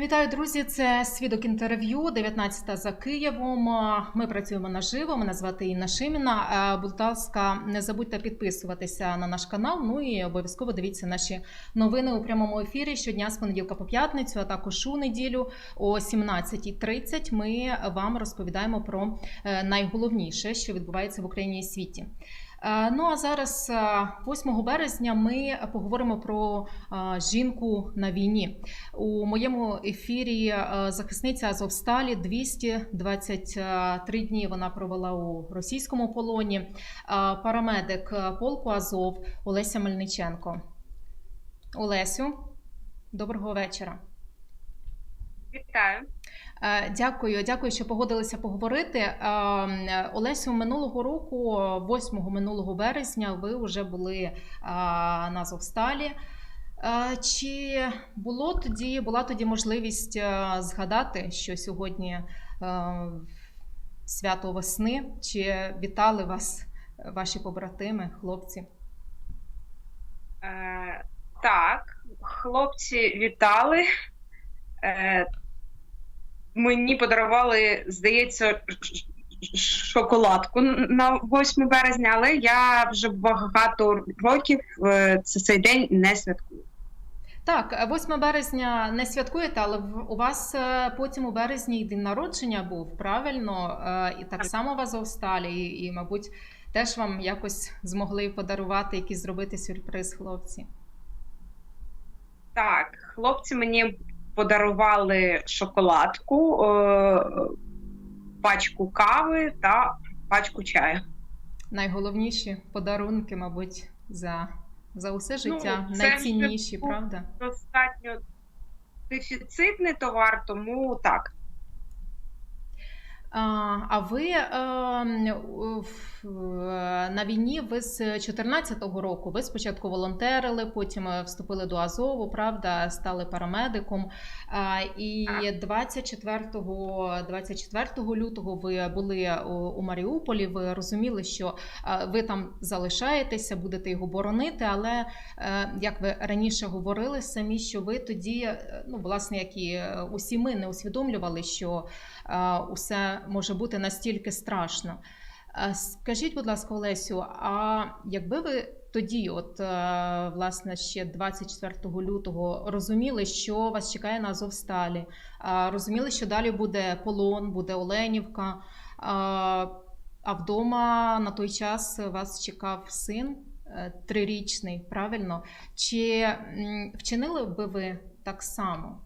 Вітаю, друзі! Це свідок інтерв'ю, 19 за Києвом. Ми працюємо наживо. Мене звати Інна Шиміна. Будь ласка, не забудьте підписуватися на наш канал. Ну і обов'язково дивіться наші новини у прямому ефірі щодня з понеділка по п'ятницю, а також у неділю о 17.30 Ми вам розповідаємо про е, найголовніше, що відбувається в Україні і світі. Е, Ну а зараз, е, 8 березня, ми поговоримо про е, жінку на війні. У моєму ефірі е, захисниця Азовсталі 223 дні вона провела у російському полоні. Е, Парамедик е, полку Азов Олеся Мельниченко. Олесю, доброго вечора. Вітаю. Е, Дякую, дякую, що погодилися поговорити. Е, Олесю, минулого року, 8 минулого березня, ви вже були е, на Азовсталі. Е, Чи було тоді, була тоді можливість згадати, що сьогодні свято весни? Чи вітали вас ваші побратими, хлопці? Так, хлопці вітали. Е, мені подарували, здається, шоколадку на 8 березня, але я вже багато років е, це цей день не святкую. Так, 8 березня не святкуєте, але у вас е, потім у березні і день народження був, правильно? Е, І так само в Азовсталі, і, і, мабуть, теж вам якось змогли подарувати, якийсь зробити сюрприз, хлопці. Так, хлопці мені подарували шоколадку, е, пачку кави та пачку чаю. Найголовніші подарунки, мабуть, за, за усе життя. Ну, це Найцінніші, правда? достатньо дефіцитний товар, тому так. А, а ви е, в- в- на війні ви з 14-го року. Ви спочатку волонтерили, потім е, вступили до Азову, правда, стали парамедиком. А, і 24, 24 лютого ви були у, Маріуполі. Ви розуміли, що е, ви там залишаєтеся, будете його боронити. Але е, як ви раніше говорили самі, що ви тоді, е, ну власне, як і е, усі ми не усвідомлювали, що е, усе може бути настільки страшно. Скажіть, будь ласка, Олесю, а якби ви тоді, от е, власне, ще 24 лютого, розуміли, що вас чекає на Азовсталі, розуміли, що далі буде полон, буде Оленівка, а вдома на той час вас чекав син е, трирічний, правильно? Чи вчинили би ви так само?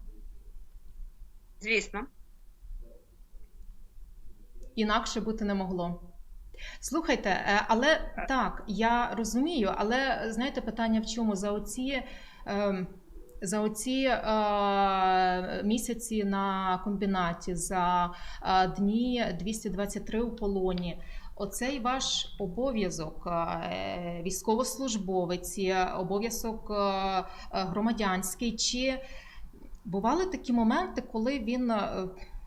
Звісно. Інакше бути не могло. Слухайте, е, але так, я розумію, але знаєте, питання в чому? За оці, ем, за оці е, місяці на комбінаті, за е, дні 223 у полоні. Оцей ваш обов'язок, військовослужбовець, е, обов'язок громадянський. Чи бували такі моменти, коли він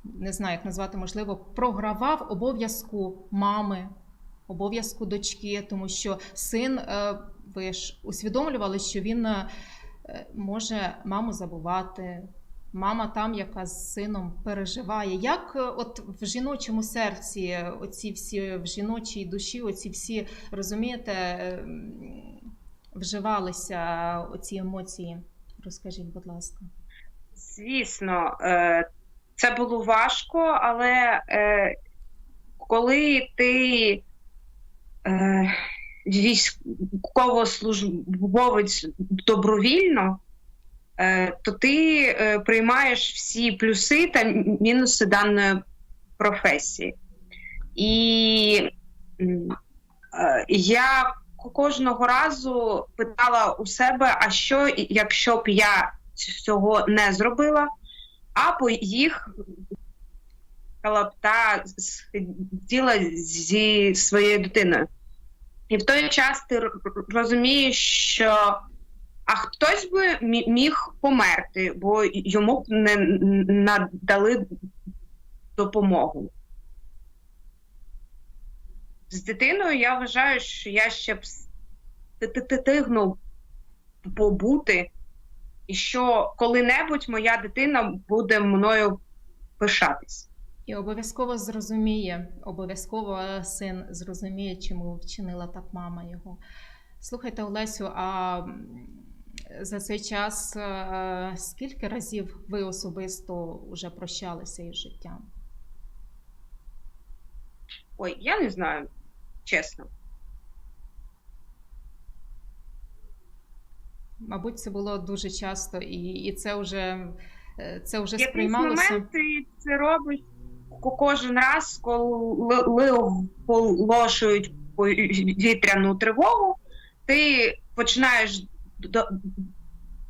не знаю, як назвати, можливо, програвав обов'язку мами, обов'язку дочки, тому що син, е, ви ж усвідомлювали, що він е, може маму забувати. Мама там, яка з сином переживає. Як е, от в жіночому серці, оці всі в жіночій душі, оці всі, розумієте, е, вживалися оці емоції? Розкажіть, будь ласка. Звісно, це було важко, але коли ти військовослужбовець добровільно, е, то ти е, приймаєш всі плюси та мінуси даної професії. І е, я кожного разу питала у себе, а що, якщо б я цього не зробила, а поїхала б та сиділа зі своєю дитиною. І в той час ти розумієш, що а хтось би міг померти, бо йому б не надали допомогу. З дитиною я вважаю, що я ще б стигнув побути і що коли-небудь моя дитина буде мною пишатись. І обов'язково зрозуміє, обов'язково син зрозуміє, чому вчинила так мама його. Слухайте, Олесю, а за цей час е, скільки разів ви особисто вже прощалися із життям? Ой, я не знаю, чесно. Мабуть, це було дуже часто, і, і це вже, е, це вже якийсь сприймалося. момент ти це робиш ко- кожен раз, коли оголошують повітряну тривогу, ти починаєш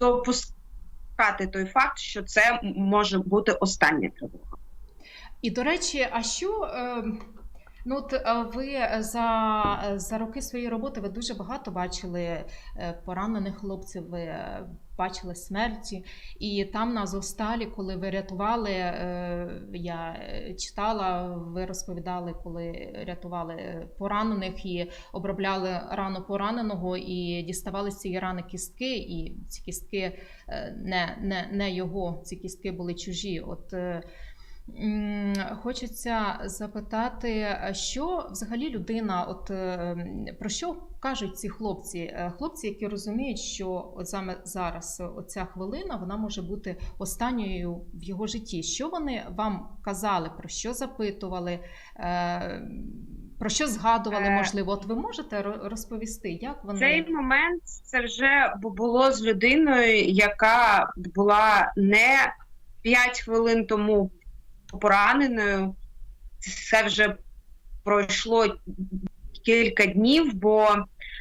допускати той факт, що це може бути остання тривога. І до речі, а що е, ну от е, ви за, за роки своєї роботи ви дуже багато бачили е, поранених хлопців, ви е, бачили смерті, і там на Азовсталі, коли ви рятували, е, я е, читала, ви розповідали, коли рятували е, поранених і обробляли рану пораненого, і діставали з цієї рани кістки, і ці кістки е, не, не, не його, ці кістки були чужі. От е, Хочеться запитати, що взагалі людина, от е, про що кажуть ці хлопці? Е, Хлопці, які розуміють, що от саме зараз оця хвилина вона може бути останньою в його житті. Що вони вам казали, про що запитували, е, про що згадували? Можливо, от ви можете розповісти, як вони Цей момент це вже бу- було з людиною, яка була не 5 хвилин тому пораненою. Це вже пройшло кілька днів, бо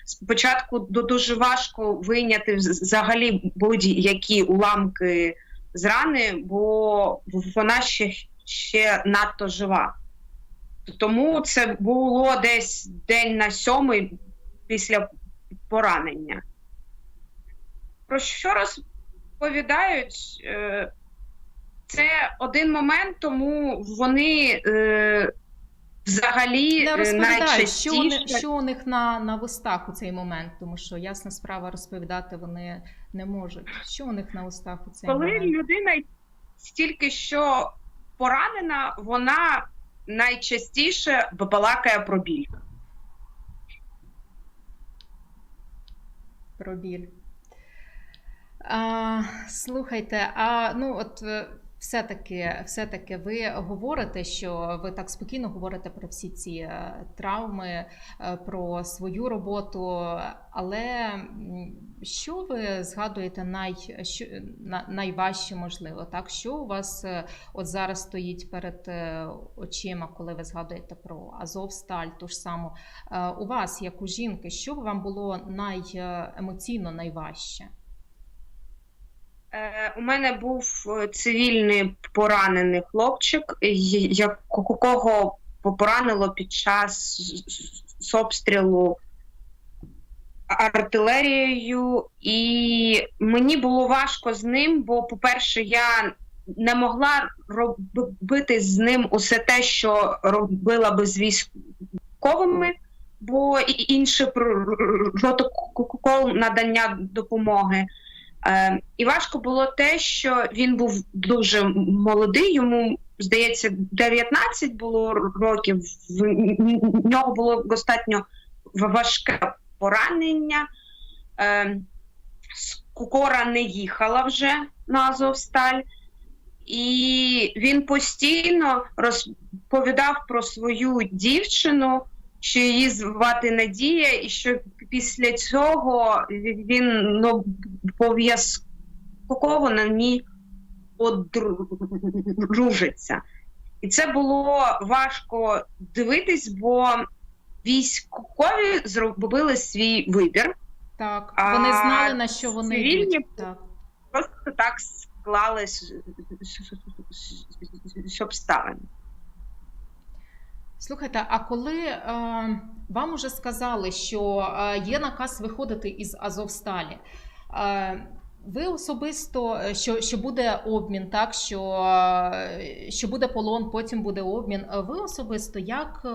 спочатку дуже важко вийняти взагалі будь-які уламки з рани, бо вона ще, ще надто жива. Тому це було десь день на сьомий після поранення. Про що розповідають? Це один момент, тому вони е, взагалі не е, розповідають, що у, них, що у них на, на вустах у цей момент, тому що ясна справа розповідати вони не можуть. Що у них на устах у цей коли момент? людина тільки що поранена, вона найчастіше балакає про біль. Про біль. А, слухайте, а ну от е, все-таки, все-таки ви говорите, що ви так спокійно говорите про всі ці е, травми, е, про свою роботу, але що ви згадуєте най, що, на, найважче, можливо, так? Що у вас е, от зараз стоїть перед очима, коли ви згадуєте про Азовсталь, ту ж саму? У вас, як у жінки, що вам було найемоційно найважче? Е, У мене був е, цивільний поранений хлопчик, якого поранило під час обстрілу артилерією, і мені було важко з ним, бо, по-перше, я не могла робити з ним усе те, що робила би з військовими, бо інший протокол надання допомоги. Е, і важко було те, що він був дуже молодий, йому, здається, 19 було років. В нього було достатньо важке поранення. Е, Скора не їхала вже на Азовсталь, і він постійно розповідав про свою дівчину, що її звати Надія, і що після цього він ну, обов'язково на ній одружиться. І це було важко дивитись, бо військові зробили свій вибір. Так, вони знали, на що вони цивільні. Так. Просто так склались з обставин. Слухайте, а коли е, вам уже сказали, що е, є наказ виходити із Азовсталі, е, ви особисто, е, що, що буде обмін, так що, е, що буде полон, потім буде обмін. Ви особисто як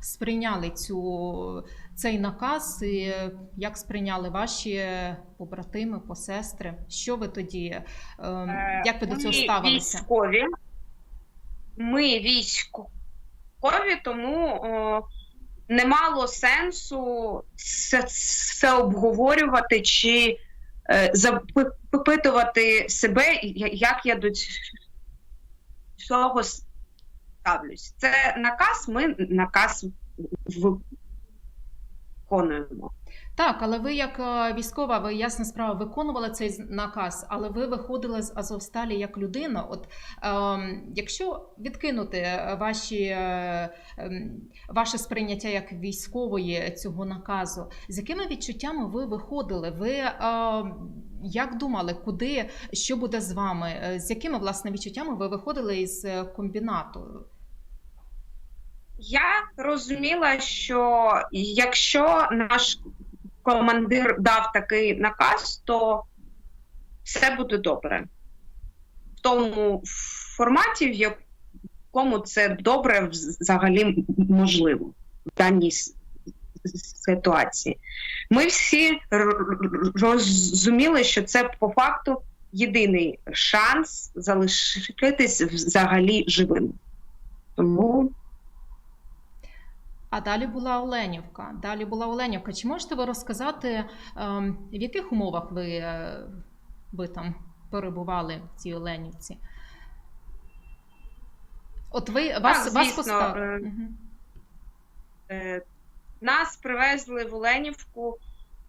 сприйняли цю, цей наказ, і як сприйняли ваші побратими, посестри? Що ви тоді, як ви до цього ставилися? Військові. Ми військові, тому о, не мало сенсу це, це обговорювати чи е, запитувати себе, як я до цього ставлюсь. Це наказ, ми наказ виконуємо. Так, але ви як е, військова, ви ясна справа виконували цей наказ, але ви виходили з Азовсталі як людина. От ем, якщо відкинути е, ваші, е, ем, ваше сприйняття як військової цього наказу, з якими відчуттями ви виходили? Ви ем, як думали, куди, що буде з вами? Е, З якими власне відчуттями ви виходили із е, комбінату? Я розуміла, що якщо наш командир дав такий наказ, то все буде добре. В тому форматі, в якому це добре взагалі можливо в даній ситуації. Ми всі розуміли, що це по факту єдиний шанс залишитись взагалі живим. Тому А далі була Оленівка. Далі була Оленівка. Чи можете ви розказати, ем, в яких умовах ви, е, ви там перебували в цій Оленівці? От ви вас, вас звісно, поставили. е. Е, Нас привезли в Оленівку,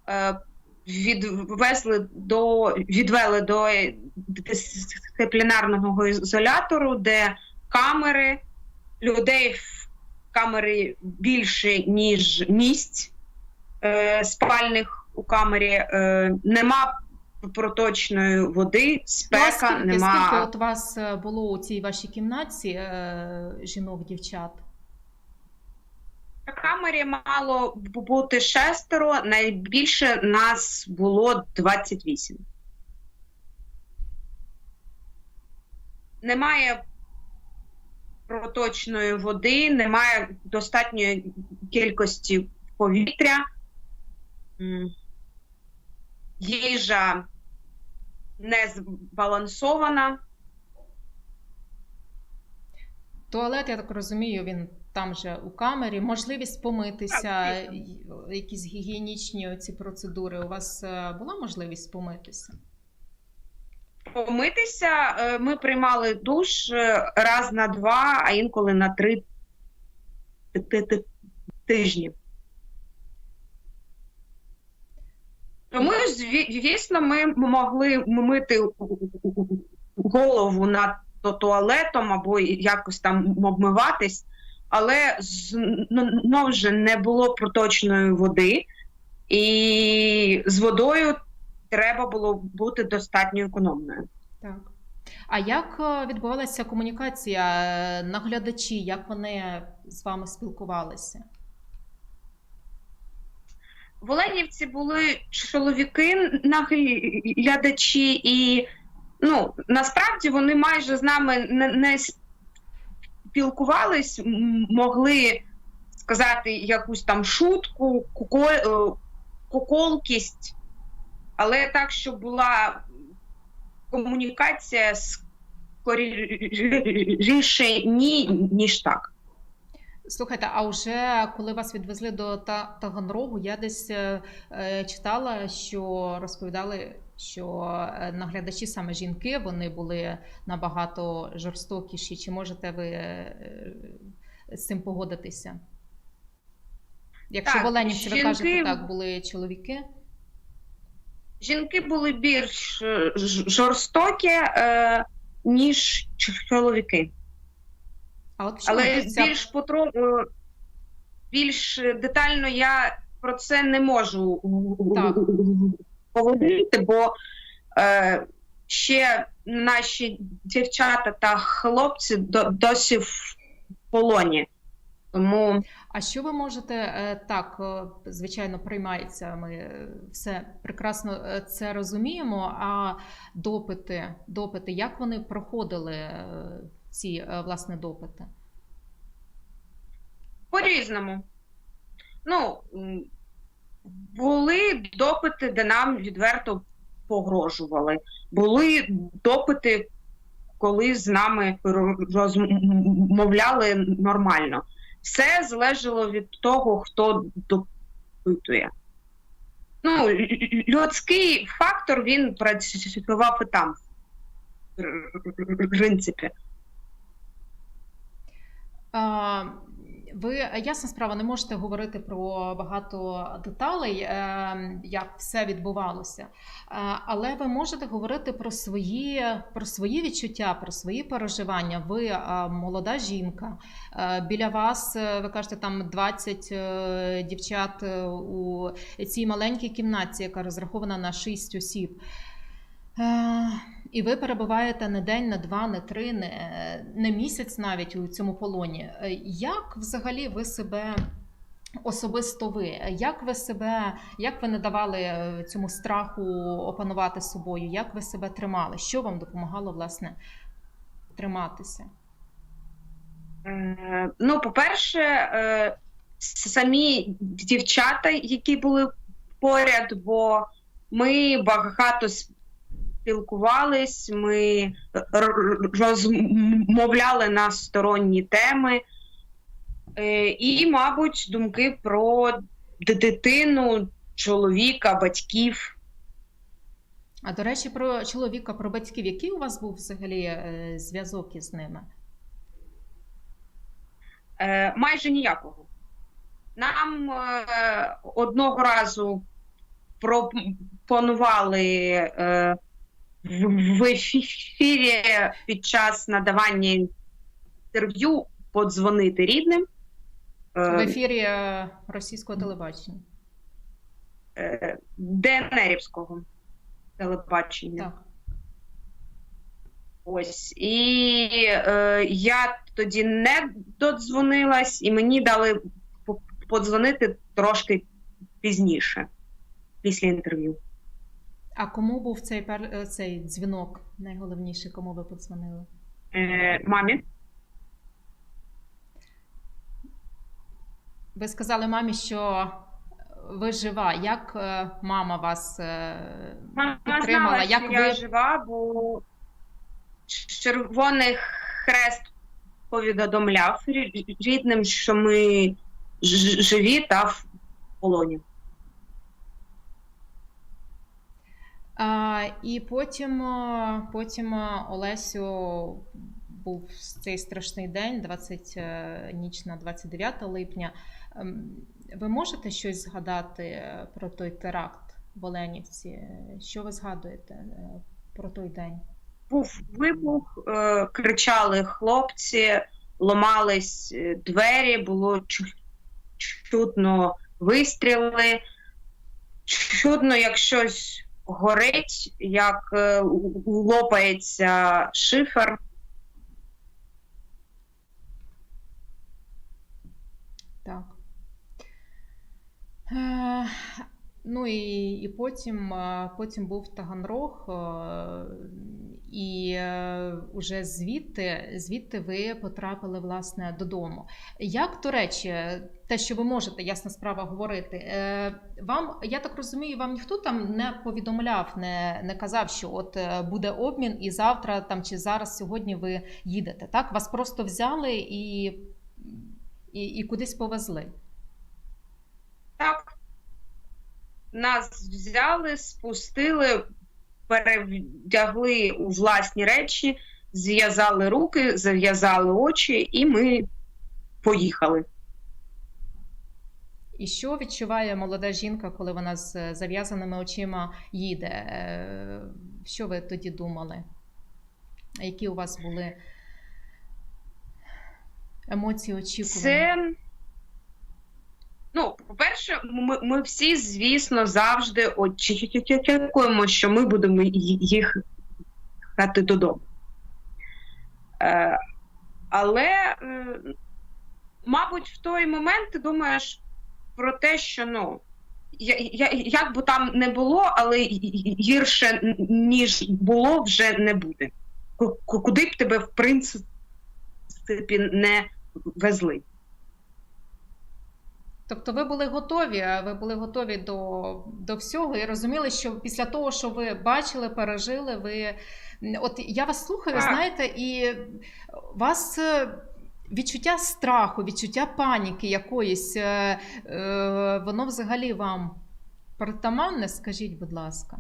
е, відвезли до, відвели до дисциплінарного ізолятору, де камери, людей в камері більше, ніж місць е, спальних у камері. Е, Нема проточної води, Ну, а спека, скільки, нема. скільки от вас е, було у цій вашій кімнаті е, жінок, дівчат? На камері мало бути шестеро, найбільше нас було 28. Немає проточної води, немає достатньої кількості повітря. Їжа не збалансована. Туалет, я так розумію, він там же у камері. Можливість помитися, якісь гігієнічні ці процедури. У вас е, була можливість помитися? Помитися е, ми приймали душ е, раз на два, а інколи на три ти- ти- ти- тижні. Тому, звісно, ми могли мити голову над туалетом або якось там обмиватись, але знову ж не було проточної води, і з водою треба було бути достатньо економною. Так. А як е, відбувалася комунікація е, наглядачі? Як вони з вами спілкувалися? В Оленівці були чоловіки наглядачі, і ну, насправді вони майже з нами не, не спілкувались, могли сказати якусь там шутку, е, куколкість, але так, щоб була комунікація скоріше ні, ніж так. Слухайте, а вже коли вас відвезли до Та- Таганрогу, я десь е, е, читала, що розповідали, що е, наглядачі саме жінки вони були набагато жорстокіші. Чи можете ви з цим погодитися? Якщо Так, в Оленівці ви кажете, так були чоловіки. Жінки були більш е, жорстокі, е, ніж чоловіки. А от Але ця- більш потро... е, більш детально я про це не можу Так. говорити, бо е, ще наші дівчата та хлопці до, досі в полоні. Тому А що ви можете е, так, е, звичайно, приймається. Ми е, все прекрасно це розуміємо. А допити, допити, як вони проходили ці власне допити? по-різному. Ну, були допити, де нам відверто погрожували. Були допити, коли з нами розмовляли нормально. Все залежало від того, хто допитує. Ну, людський фактор він працював і там, в принципі. Ви ясна справа, не можете говорити про багато деталей, е, як все відбувалося. Е, Але ви можете говорити про свої, про свої відчуття, про свої переживання. Ви е, молода жінка. Біля вас, ви кажете, там 20 е, дівчат у цій маленькій кімнаті, яка розрахована на 6 осіб. І ви перебуваєте не день, не два, не три, не, не місяць навіть у цьому полоні. Е, Як взагалі ви себе особисто ви? Як ви себе, як ви не давали е, цьому страху опанувати собою? Як ви себе тримали? Що вам допомагало власне триматися? Е, Ну, по-перше, самі дівчата, які були поряд, бо ми багато спілкувались, ми розмовляли на сторонні теми, Е, і, мабуть, думки про дитину, чоловіка, батьків. А до речі, про чоловіка, про батьків, який у вас був взагалі е, зв'язок із ними? Е, майже ніякого. Нам е, одного разу пропонували е, в, в ефірі під час надавання інтерв'ю подзвонити рідним. В Е, ефірі е, російського телебачення. е, ДНРівського телебачення. Так. Ось. І е, я тоді не додзвонилась, і мені дали подзвонити трошки пізніше, після інтерв'ю. А кому був цей пер... е, цей дзвінок? Найголовніше, кому ви подзвонили? Е, мамі. Ви сказали мамі, що ви жива. Як е, мама вас е, Мама підтримала? знала, Як що ви я жива, бо Червоний Хрест повідомляв рідним, що ми живі та в полоні. А, і потім, е, потім е, Олесю був цей страшний день, 20, е, ніч на 29 липня. Ем, Ви можете щось згадати про той теракт в Оленівці? Що ви згадуєте про той день? був вибух, кричали хлопці, ломались двері, було чу- чутно вистріли. Чутно, як щось горить, як е, лопається шифер. Так. Е, ну і, і потім, е, потім був Таганрог, е, і е, уже звідти, звідти ви потрапили власне додому. Як, до речі, те, що ви можете, ясна справа, говорити, е, вам, я так розумію, вам ніхто там не повідомляв, не, не казав, що от е, буде обмін, і завтра там чи зараз сьогодні ви їдете. Так? Вас просто взяли і, і, і кудись повезли. Так. Нас взяли, спустили, перевдягли у власні речі, зв'язали руки, зав'язали очі, і ми поїхали. І що відчуває молода жінка, коли вона з зав'язаними очима їде? Е, Що ви тоді думали? Які у вас були емоції очікування? Це. Ну, по-перше, ми, ми всі, звісно, завжди очікуємо, що ми будемо їхати додому. Е, але е, мабуть, в той момент ти думаєш про те, що ну. Я, я, як би там не було, але гірше, ніж було, вже не буде. Ку- ку- Куди б тебе, в принципі, не везли. Тобто ви були готові, ви були готові до, до всього і розуміли, що після того, що ви бачили, пережили, ви. От я вас слухаю, знаєте, і вас е, відчуття страху, відчуття паніки якоїсь, е, е, воно взагалі вам притаманне, скажіть, будь ласка.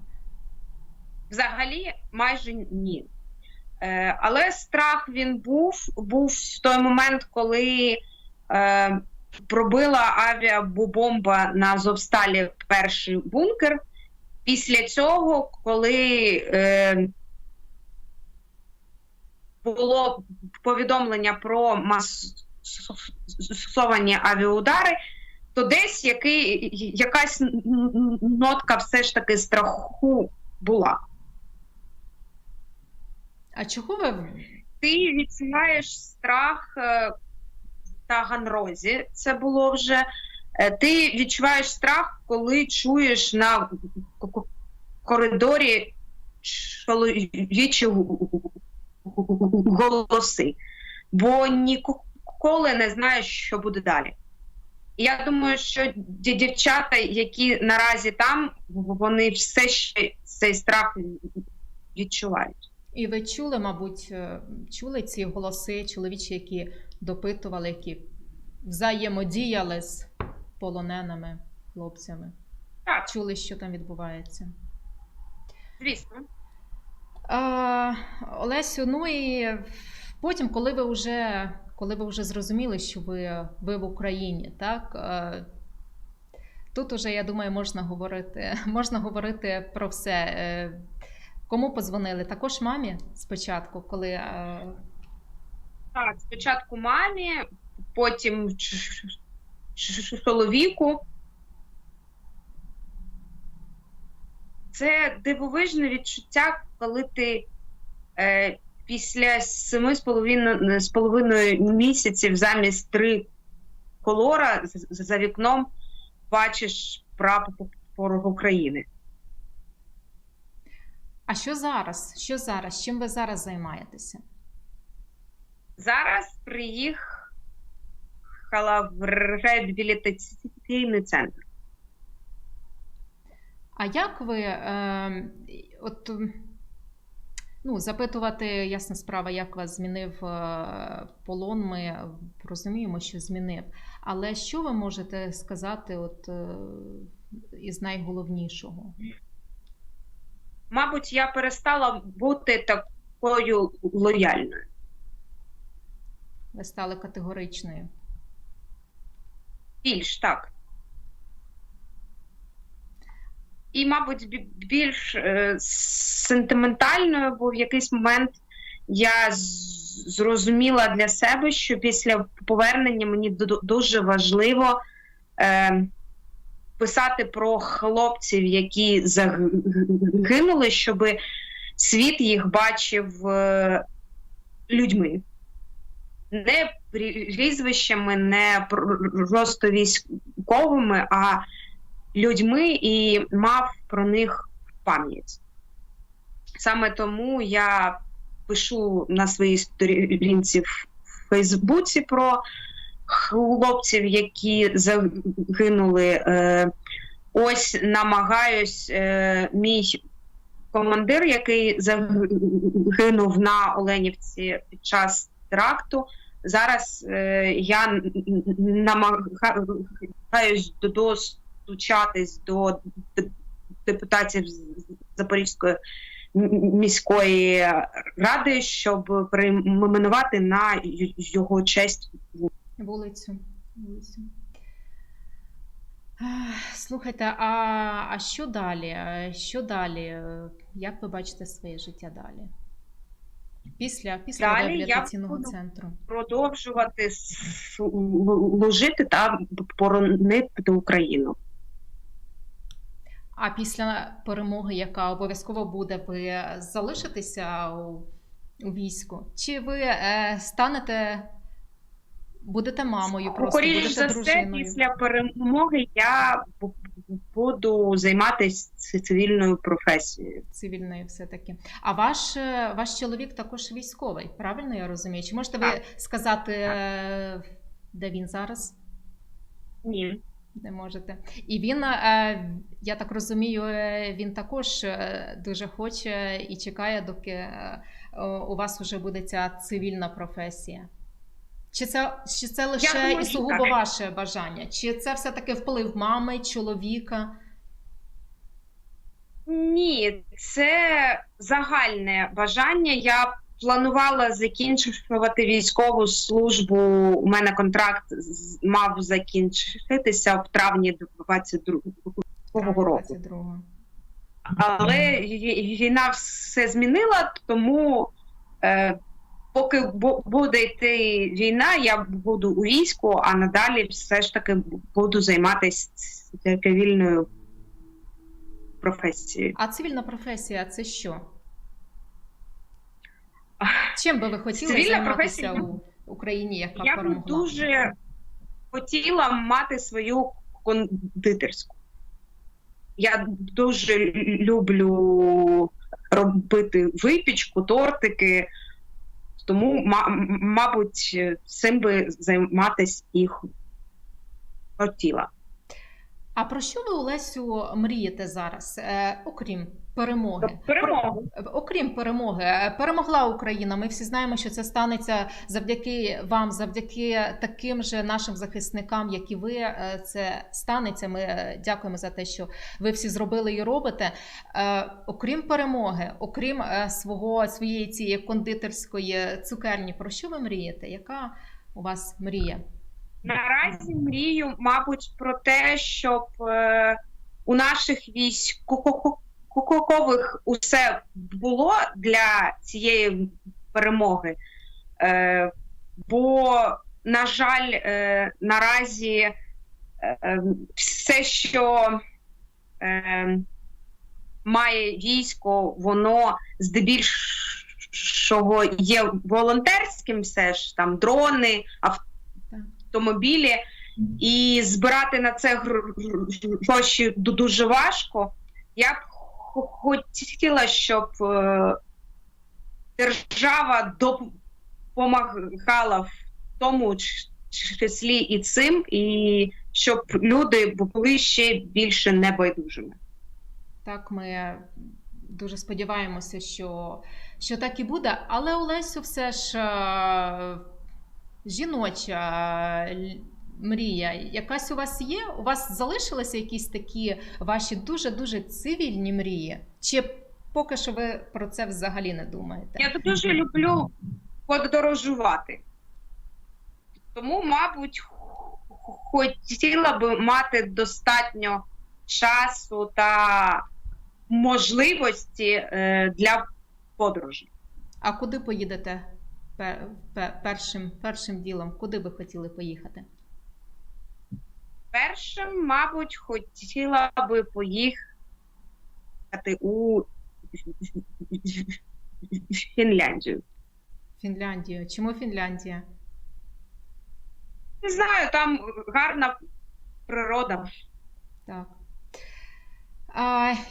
Взагалі, майже ні. Але страх він був. Був в той момент, коли пробила авіабомба на Азовсталі перший бункер. Після цього, коли е, було повідомлення про масовані авіаудари, то десь який, якась нотка все ж таки страху була. А чого ви ти відчуваєш страх е, Таганрозі, це було вже. Е, Ти відчуваєш страх, коли чуєш на коридорі чоловічі голоси, бо ніколи не знаєш, що буде далі. Я думаю, що дівчата, які наразі там, вони все ще цей страх відчувають. І ви чули, мабуть, е, чули ці голоси чоловічі, які допитували, які взаємодіяли з полоненими хлопцями. Так. Чули, що там відбувається. Звісно. А, Олесю, ну і потім, коли ви вже, коли ви вже зрозуміли, що ви, ви в Україні, так? Тут уже, я думаю, можна говорити, можна говорити про все. Е, Кому позвонили? Також мамі спочатку, коли е, Так, спочатку мамі, потім чоловіку. Це дивовижне відчуття, коли ти е, після семи з половиною, місяців замість три колора за вікном бачиш прапор України. А що зараз? Що зараз? Чим ви зараз займаєтеся? Зараз приїхала в реабілітаційний центр. А як ви е, от ну, запитувати, ясна справа, як вас змінив е, полон, ми розуміємо, що змінив. Але що ви можете сказати от, е, із найголовнішого? Мабуть, я перестала бути такою лояльною. Ви стали категоричною. Більш так. І, мабуть, більш е, сентиментальною, бо в якийсь момент я зрозуміла для себе, що після повернення мені дуже важливо е, писати про хлопців, які загинули, щоб світ їх бачив е, людьми. Не прізвищами, не просто військовими, а людьми і мав про них пам'ять. Саме тому я пишу на своїй сторінці в Фейсбуці про хлопців, які загинули. Е, Ось намагаюсь, е, мій командир, який загинув на Оленівці під час теракту. Зараз е, я намагаюсь достучатись до депутатів Запорізької міської ради, щоб перейменувати на його честь. Вулицю. Вулицю. Слухайте, а, а що далі? Е, Що далі? Е, Як ви бачите своє життя далі? Після, після Далі я буду- центру. продовжувати служити та боронити Україну. А після перемоги, яка обов'язково буде, ви залишитеся у, у війську? Чи ви е, станете Будете мамою, просто будете за все, дружиною. після перемоги я буду займатися цивільною професією. Цивільної все-таки. А ваш, е, ваш чоловік також військовий, правильно я розумію? Чи можете ви Так. сказати, е, де він зараз? Ні. Не можете. І він, е, я так розумію, він також дуже хоче і чекає, доки у вас вже буде ця цивільна професія. Чи це, чи це лише думаю, і сугубо так. ваше бажання? Чи це все-таки вплив мами, чоловіка? Ні, це загальне бажання. Я планувала закінчувати військову службу. У мене контракт мав закінчитися в травні 22-го року. Але війна все змінила, тому е, поки буде йти війна, я буду у війську, а надалі все ж таки буду займатися цивільною професією. А цивільна професія це що? Чим би ви хотіли Цивільна займатися професія- у Україні, яка Я б дуже хотіла мати свою кондитерську. Я дуже люблю робити випічку, тортики, тому, мабуть, цим би займатися і хотіла. А про що ви, Олесю, мрієте зараз, е, окрім перемоги? Перемогу. Е, Окрім перемоги, Е, перемогла Україна. Ми всі знаємо, що це станеться завдяки вам, завдяки таким же нашим захисникам, як і ви. Е, Це станеться. Ми дякуємо за те, що ви всі зробили і робите. Окрім перемоги, окрім свого своєї цієї кондитерської цукерні, про що ви мрієте? Яка у вас мрія? Наразі мрію, мабуть, про те, щоб у наших військових усе було для цієї перемоги. Е, бо, на жаль, е, наразі е, все, що е, має військо, воно здебільшого є волонтерським, все ж там дрони, автомобілі, і збирати на це гр- гр- гроші дуже важко. Я б хотіла, щоб е, держава допомагала в тому числі і цим, і щоб люди були ще більше небайдужими. Так, ми дуже сподіваємося, що, що так і буде. Але Олесю, все ж е, жіноча л- мрія, якась у вас є? У вас залишилися якісь такі ваші дуже-дуже цивільні мрії? Чи поки що ви про це взагалі не думаєте? Я дуже люблю подорожувати. Тому, мабуть, хотіла би мати достатньо часу та можливості е, для подорожі. А куди поїдете пе- пе- першим, першим ділом? Куди би хотіли поїхати? Першим, мабуть, хотіла би поїхати у Фінляндію. Фінляндію. Чому Фінляндія? Не знаю, там гарна природа. Так.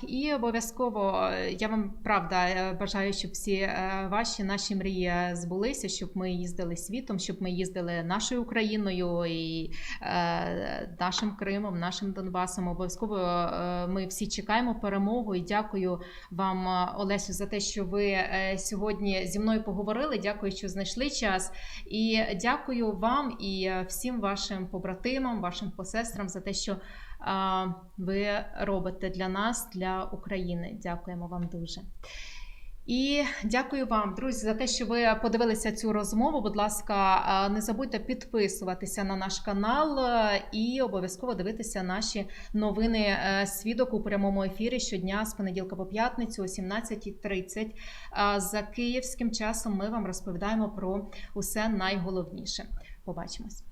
І обов'язково е, я вам правда е, бажаю, щоб всі е, ваші наші мрії збулися, щоб ми їздили світом, щоб ми їздили нашою Україною і нашим Кримом, нашим Донбасом. Обов'язково ми всі чекаємо перемогу. І дякую вам, Олесю, за те, що ви сьогодні зі мною поговорили. Дякую, що знайшли час. І дякую вам і всім вашим побратимам, вашим посестрам за те, що ви робите для нас, для України. Дякуємо вам дуже. І дякую вам, друзі, за те, що ви подивилися цю розмову. Будь ласка, не забудьте підписуватися на наш канал і обов'язково дивитися наші новини е, свідок у прямому ефірі щодня з понеділка по п'ятницю о 17.30. А За київським часом ми вам розповідаємо про усе найголовніше. Побачимось.